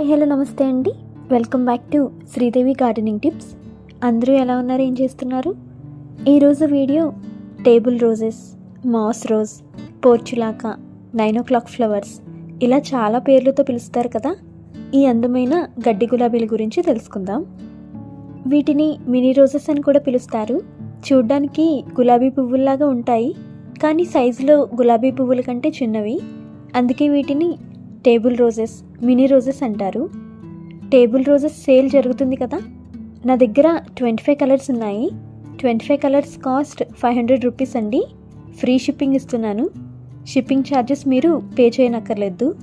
Hi hello నమస్తే అండి. Welcome back to Sridevi gardening tips. అందరూ ఎలా ఉన్నారు? ఏం చేస్తున్నారు? ఈరోజు video table roses moss rose portulaca nine o'clock flowers ఇలా చాలా పేర్లతో పిలుస్తారు కదా? ఈ అందమైన గడ్డి గులాబీల గురించి తెలుసుకుందాం. వీటిని మినీ రోజెస్ అని కూడా పిలుస్తారు. చూడ్డానికి గులాబీ పువ్వుల్లాగా ఉంటాయి కానీ సైజులో గులాబీ పువ్వుల కంటే చిన్నవి. అందుకే వీటిని టేబుల్ రోజెస్ మినీ రోజెస్ అంటారు. టేబుల్ రోజెస్ సేల్ జరుగుతుంది కదా? నా దగ్గర ట్వంటీ ఫైవ్ కలర్స్ ఉన్నాయి. Twenty five colours cost five hundred rupees అండి. ఫ్రీ షిప్పింగ్ ఇస్తున్నాను. షిప్పింగ్ ఛార్జెస్ మీరు పే చేయనక్కర్లేదు.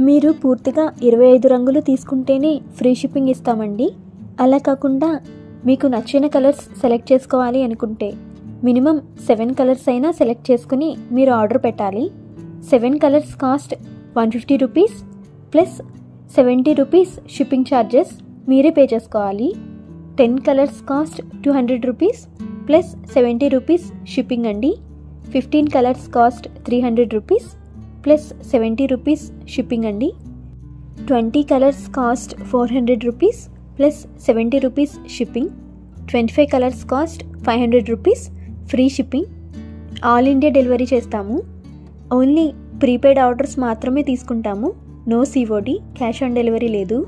మీరు పూర్తిగా ఇరవై ఐదు రంగులు తీసుకుంటేనే ఫ్రీ షిప్పింగ్ ఇస్తామండి. అలా కాకుండా మీకు నచ్చిన కలర్స్ సెలెక్ట్ చేసుకోవాలి అనుకుంటే మినిమం సెవెన్ కలర్స్ అయినా సెలెక్ట్ చేసుకుని మీరు ఆర్డర్ పెట్టాలి. Seven colours cost one fifty rupees plus seventy rupees shipping charges మీరే పే చేసుకోవాలి. Ten colours cost two hundred rupees plus seventy rupees shipping అండి. Fifteen colours cost three hundred rupees plus seventy rupees shipping అండి. Twenty colours cost four hundred rupees plus seventy rupees shipping. Twenty five colours cost five hundred rupees free shipping. All India delivery చేస్తాము. Only prepaid orders మాత్రమే తీసుకుంటాము. No COD cash on delivery లేదు.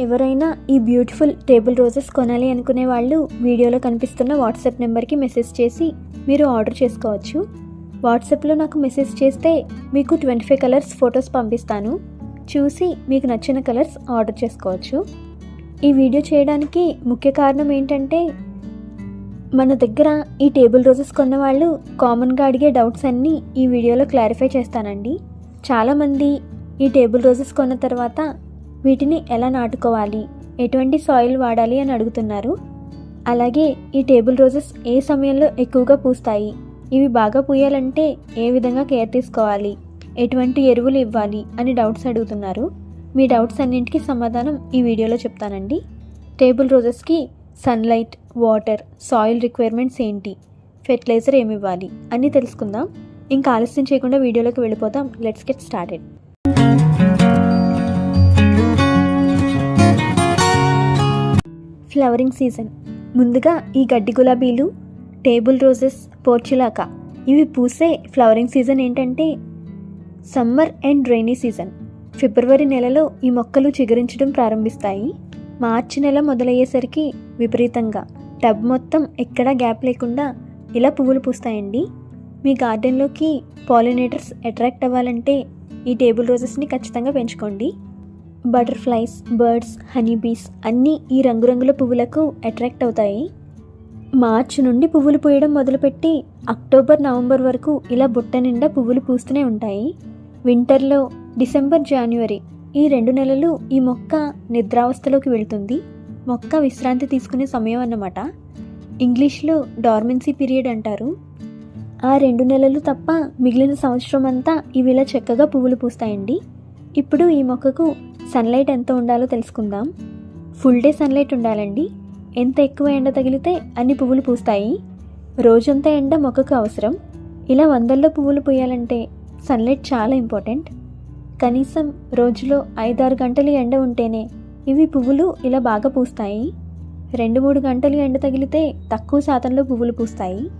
ఎవరైనా ఈ beautiful table roses కొనాలి అనుకునే వాళ్ళు వీడియోలో కనిపిస్తున్న వాట్సాప్ నెంబర్కి మెసేజ్ చేసి మీరు ఆర్డర్ చేసుకోవచ్చు. వాట్సాప్లో నాకు మెసేజ్ చేస్తే మీకు ట్వంటీ ఫైవ్ కలర్స్ ఫొటోస్ పంపిస్తాను. చూసి మీకు నచ్చిన కలర్స్ ఆర్డర్ చేసుకోవచ్చు. ఈ వీడియో చేయడానికి ముఖ్య కారణం ఏంటంటే మన దగ్గర ఈ టేబుల్ రోజెస్ కొన్న వాళ్ళు కామన్గా అడిగే డౌట్స్ అన్నీ ఈ వీడియోలో క్లారిఫై చేస్తానండి. చాలామంది ఈ టేబుల్ రోజెస్ కొన్న తర్వాత వీటిని ఎలా నాటుకోవాలి ఎటువంటి సాయిల్ వాడాలి అని అడుగుతున్నారు. అలాగే ఈ టేబుల్ రోజెస్ ఏ సమయంలో ఎక్కువగా పూస్తాయి ఇవి బాగా పూయాలంటే ఏ విధంగా కేర్ తీసుకోవాలి ఎటువంటి ఎరువులు ఇవ్వాలి అని డౌట్స్ అడుగుతున్నారు. మీ డౌట్స్ అన్నింటికి సమాధానం ఈ వీడియోలో చెప్తానండి. టేబుల్ రోజెస్కి సన్లైట్ వాటర్ సాయిల్ రిక్వైర్మెంట్స్ ఏంటి? ఫెర్టిలైజర్ ఏమి ఇవ్వాలి? అన్నీ తెలుసుకుందాం. ఇంకా ఆలస్యం చేయకుండా వీడియోలోకి వెళ్ళిపోతాం let's get started. Flowering season. ముందుగా ఈ గడ్డి గులాబీలు టేబుల్ రోజెస్ పోర్చులాకా. ఇవి పూసే ఫ్లవరింగ్ సీజన్ ఏంటంటే సమ్మర్ అండ్ రైనీ సీజన్. ఫిబ్రవరి నెలలో ఈ మొక్కలు చిగురించడం ప్రారంభిస్తాయి. మార్చి నెల మొదలయ్యేసరికి విపరీతంగా. టబ్ మొత్తం ఎక్కడా గ్యాప్ లేకుండా ఇలా పువ్వులు పూస్తాయండి. మీ గార్డెన్లోకి పాలినేటర్స్ అట్రాక్ట్ అవ్వాలంటే ఈ టేబుల్ రోజెస్ని ఖచ్చితంగా పెంచుకోండి. బటర్ఫ్లైస్ బర్డ్స్ హనీ బీస్ అన్నీ ఈ రంగురంగుల పువ్వులకు అట్రాక్ట్ అవుతాయి. మార్చి నుండి పువ్వులు పూయడం మొదలుపెట్టి అక్టోబర్ నవంబర్ వరకు ఇలా బుట్ట నిండా పువ్వులు పూస్తూనే ఉంటాయి. వింటర్లో డిసెంబర్ జనవరి ఈ రెండు నెలలు ఈ మొక్క నిద్రావస్థలోకి వెళ్తుంది. మొక్క విశ్రాంతి తీసుకునే సమయం అన్నమాట. ఇంగ్లీష్లో డార్మెన్సీ పీరియడ్ అంటారు. ఆ రెండు నెలలు తప్ప మిగిలిన సంవత్సరం అంతా ఇవి ఇలా చక్కగా పువ్వులు పూస్తాయండి. ఇప్పుడు ఈ మొక్కకు సన్లైట్ ఎంత ఉండాలో తెలుసుకుందాం. ఫుల్ డే సన్లైట్ ఉండాలండి. ఎంత ఎక్కువ ఎండ తగిలితే అన్ని పువ్వులు పూస్తాయి. రోజంతా ఎండ మొక్కకు అవసరం. ఇలా వందల్లో పువ్వులు పూయాలంటే సన్లైట్ చాలా ఇంపార్టెంట్. కనీసం రోజులో ఐదారు గంటలు ఎండ ఉంటేనే ఇవి పువ్వులు ఇలా బాగా పూస్తాయి. రెండు మూడు గంటలు ఎండ తగిలితే తక్కువ శాతంలో పువ్వులు పూస్తాయి.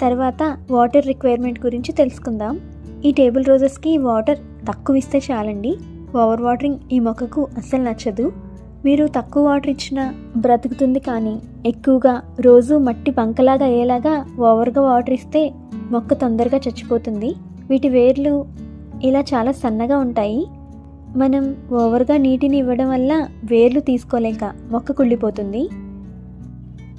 తర్వాత వాటర్ రిక్వైర్మెంట్ గురించి తెలుసుకుందాం. ఈ టేబుల్ రోజెస్కి వాటర్ తక్కువ ఇస్తే చాలండి. ఓవర్ వాటరింగ్ ఈ మొక్కకు అస్సలు నచ్చదు. మీరు తక్కువ వాటర్ ఇచ్చినా బ్రతుకుతుంది కానీ ఎక్కువగా రోజు మట్టి బంకలాగా అయ్యేలాగా ఓవర్గా వాటర్ ఇస్తే మొక్క తొందరగా చచ్చిపోతుంది. వీటి వేర్లు ఇలా చాలా సన్నగా ఉంటాయి. మనం ఓవర్గా నీటిని ఇవ్వడం వల్ల వేర్లు తీసుకోలేక మొక్క కుళ్ళిపోతుంది.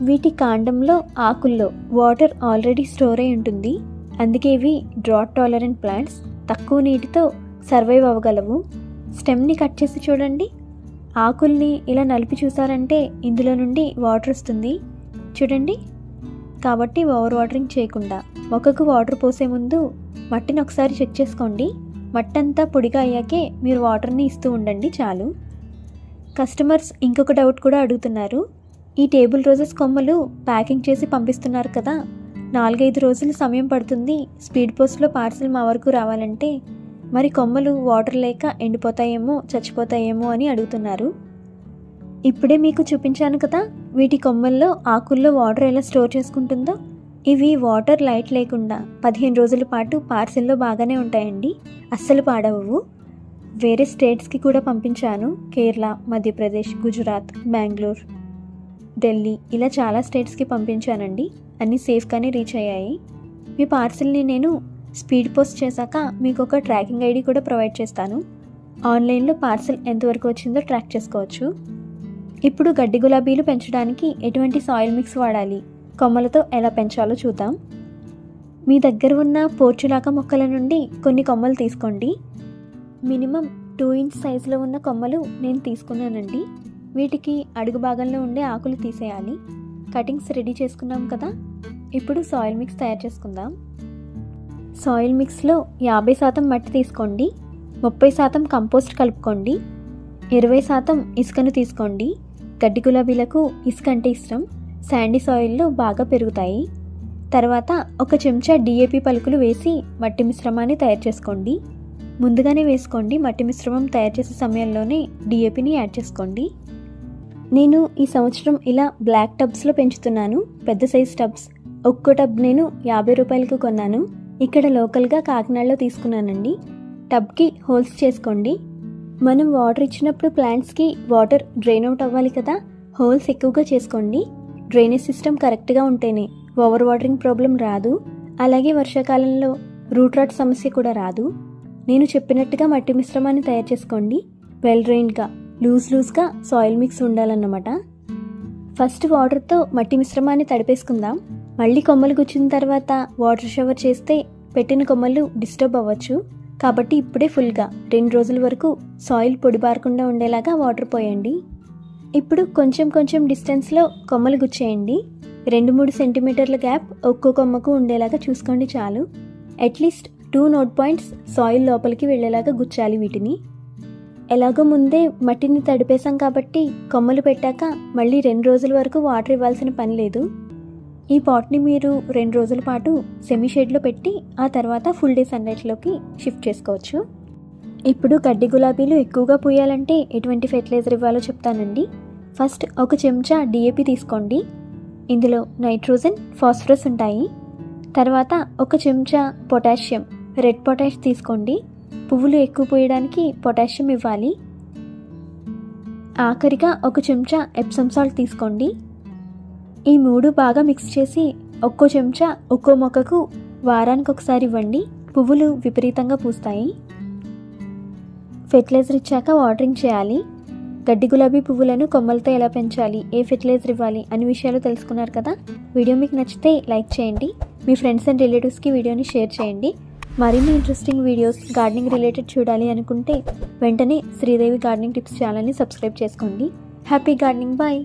వీటి కాండంలో ఆకుల్లో వాటర్ ఆల్రెడీ స్టోర్ అయి ఉంటుంది. అందుకే ఇవి డ్రాట్ టాలరెంట్ ప్లాంట్స్. తక్కువ నీటితో సర్వైవ్ అవ్వగలవు. స్టెమ్ని కట్ చేసి చూడండి. ఆకుల్ని ఇలా నలిపి చూసారంటే ఇందులో నుండి వాటర్ వస్తుంది. చూడండి. కాబట్టి ఓవర్ వాటరింగ్ చేయకుండా మొక్కకు వాటర్ పోసే ముందు మట్టిని ఒకసారి చెక్ చేసుకోండి. మట్టంతా పొడిగా అయ్యాకే మీరు వాటర్ని ఇస్తూ ఉండండి చాలు. కస్టమర్స్ ఇంకొక డౌట్ కూడా అడుగుతున్నారు. ఈ టేబుల్ రోజెస్ కొమ్మలు ప్యాకింగ్ చేసి పంపిస్తున్నారు కదా. నాలుగైదు రోజులు సమయం పడుతుంది. స్పీడ్ పోస్ట్లో పార్సిల్ మా వరకు రావాలంటే మరి కొమ్మలు వాటర్ లేక ఎండిపోతాయేమో చచ్చిపోతాయేమో అని అడుగుతున్నారు. ఇప్పుడే మీకు చూపించాను కదా. వీటి కొమ్మల్లో ఆకుల్లో వాటర్ ఎలా స్టోర్ చేసుకుంటుందో. ఇవి వాటర్ లైట్ లేకుండా పదిహేను రోజుల పాటు పార్సిల్లో బాగానే ఉంటాయండి. అస్సలు పాడవవు. వేరే స్టేట్స్కి కూడా పంపించాను. కేరళ మధ్యప్రదేశ్ గుజరాత్ బెంగళూరు ఢిల్లీ ఇలా చాలా స్టేట్స్కి పంపించానండి. అన్నీ సేఫ్గానే రీచ్ అయ్యాయి. మీ పార్సిల్ని నేను స్పీడ్ పోస్ట్ చేశాక మీకు ఒక ట్రాకింగ్ ఐడి కూడా ప్రొవైడ్ చేస్తాను. ఆన్లైన్లో పార్సిల్ ఎంతవరకు వచ్చిందో ట్రాక్ చేసుకోవచ్చు. ఇప్పుడు గడ్డి గులాబీలు పెంచడానికి ఎటువంటి సాయిల్ మిక్స్ వాడాలి? కొమ్మలతో ఎలా పెంచాలో చూద్దాం. మీ దగ్గర ఉన్న పోర్చులాక మొక్కల నుండి కొన్ని కొమ్మలు తీసుకోండి. మినిమం టూ ఇంచ్ సైజులో ఉన్న కొమ్మలు నేను తీసుకున్నానండి. వీటికి అడుగు భాగంలో ఉండే ఆకులు తీసేయాలి. కటింగ్స్ రెడీ చేసుకున్నాం కదా. ఇప్పుడు సాయిల్ మిక్స్ తయారు చేసుకుందాం. సాయిల్ మిక్స్లో యాభై శాతం మట్టి తీసుకోండి. ముప్పై శాతం కంపోస్ట్ కలుపుకోండి. ఇరవై శాతం ఇసుకను తీసుకోండి. గడ్డి గులాబీలకు ఇసుక అంటే ఇష్టం. శాండీ సాయిల్లో బాగా పెరుగుతాయి. తర్వాత ఒక చెంచా డిఏపి పలుకులు వేసి మట్టి మిశ్రమాన్ని తయారు చేసుకోండి. ముందుగానే వేసుకోండి. మట్టి మిశ్రమం తయారు చేసే సమయంలోనే డిఏపిని యాడ్ చేసుకోండి. నేను ఈ సంవత్సరం ఇలా బ్లాక్ టబ్స్లో పెంచుతున్నాను. పెద్ద సైజ్ టబ్స్. ఒక్కో టబ్ నేను యాభై రూపాయలకు కొన్నాను. ఇక్కడ లోకల్గా కాకినాడలో తీసుకున్నానండి. టబ్కి హోల్స్ చేసుకోండి. మనం వాటర్ ఇచ్చినప్పుడు ప్లాంట్స్కి వాటర్ డ్రైన్ అవుట్ అవ్వాలి కదా. హోల్స్ ఎక్కువగా చేసుకోండి. డ్రైనేజ్ సిస్టమ్ కరెక్ట్గా ఉంటేనే ఓవర్ వాటరింగ్ ప్రాబ్లం రాదు. అలాగే వర్షాకాలంలో రూట్ రాట్ సమస్య కూడా రాదు. నేను చెప్పినట్టుగా మట్టి మిశ్రమాన్ని తయారు చేసుకోండి. వెల్ డ్రైన్గా లూజ్ లూజ్గా సాయిల్ మిక్స్ ఉండాలన్నమాట. ఫస్ట్ వాటర్తో మట్టి మిశ్రమాన్ని తడిపేసుకుందాం. మళ్ళీ కొమ్మలు గుచ్చిన తర్వాత వాటర్ షవర్ చేస్తే పెట్టిన కొమ్మలు డిస్టర్బ్ అవ్వచ్చు. కాబట్టి ఇప్పుడే ఫుల్గా రెండు రోజుల వరకు సాయిల్ పొడిబారకుండా ఉండేలాగా వాటర్ పోయండి. ఇప్పుడు కొంచెం కొంచెం డిస్టెన్స్లో కొమ్మలు గుచ్చేయండి. రెండు మూడు సెంటీమీటర్ల గ్యాప్ ఒక్కో కొమ్మకు ఉండేలాగా చూసుకోండి చాలు. At least two node points soil లోపలికి వెళ్ళేలాగా గుచ్చాలి వీటిని. ఎలాగో ముందే మట్టిని తడిపేశాం కాబట్టి కొమ్మలు పెట్టాక మళ్ళీ రెండు రోజుల వరకు వాటర్ ఇవ్వాల్సిన పని లేదు. ఈ పాట్ని మీరు రెండు రోజుల పాటు సెమీ షేడ్లో పెట్టి ఆ తర్వాత ఫుల్ డే సన్లైట్లోకి షిఫ్ట్ చేసుకోవచ్చు. ఇప్పుడు గడ్డి గులాబీలు ఎక్కువగా పూయాలంటే ఎటువంటి ఫెర్టిలైజర్ ఇవ్వాలో చెప్తానండి. ఫస్ట్ ఒక చెంచా డిఏపి తీసుకోండి. ఇందులో నైట్రోజన్ ఫాస్ఫరస్ ఉంటాయి. తర్వాత ఒక చెంచా పొటాషియం రెడ్ పొటాష్ తీసుకోండి. పువ్వులు ఎక్కువ పూయడానికి పొటాషియం ఇవ్వాలి. ఆఖరిగా ఒక చెంచా ఎప్సమ్ సాల్ట్ తీసుకోండి. ఈ మూడు బాగా మిక్స్ చేసి ఒక్కో చెంచా ఒక్కో మొక్కకు వారానికి ఒకసారి ఇవ్వండి. పువ్వులు విపరీతంగా పూస్తాయి. ఫెర్టిలైజర్ ఇచ్చాక వాటరింగ్ చేయాలి. గడ్డి గులాబీ పువ్వులను కొమ్మలతో ఎలా పెంచాలి ఏ ఫెర్టిలైజర్ ఇవ్వాలి అన్ని విషయాలు తెలుసుకున్నారు కదా? వీడియో మీకు నచ్చితే లైక్ చేయండి. మీ ఫ్రెండ్స్ అండ్ రిలేటివ్స్కి వీడియోని షేర్ చేయండి. మరిన్ని ఇంట్రెస్టింగ్ వీడియోస్ గార్డెనింగ్ రిలేటెడ్ చూడాలి అనుకుంటే వెంటనే శ్రీదేవి గార్డెనింగ్ టిప్స్ ఛానల్ని సబ్స్క్రైబ్ చేసుకోండి. Happy gardening bye!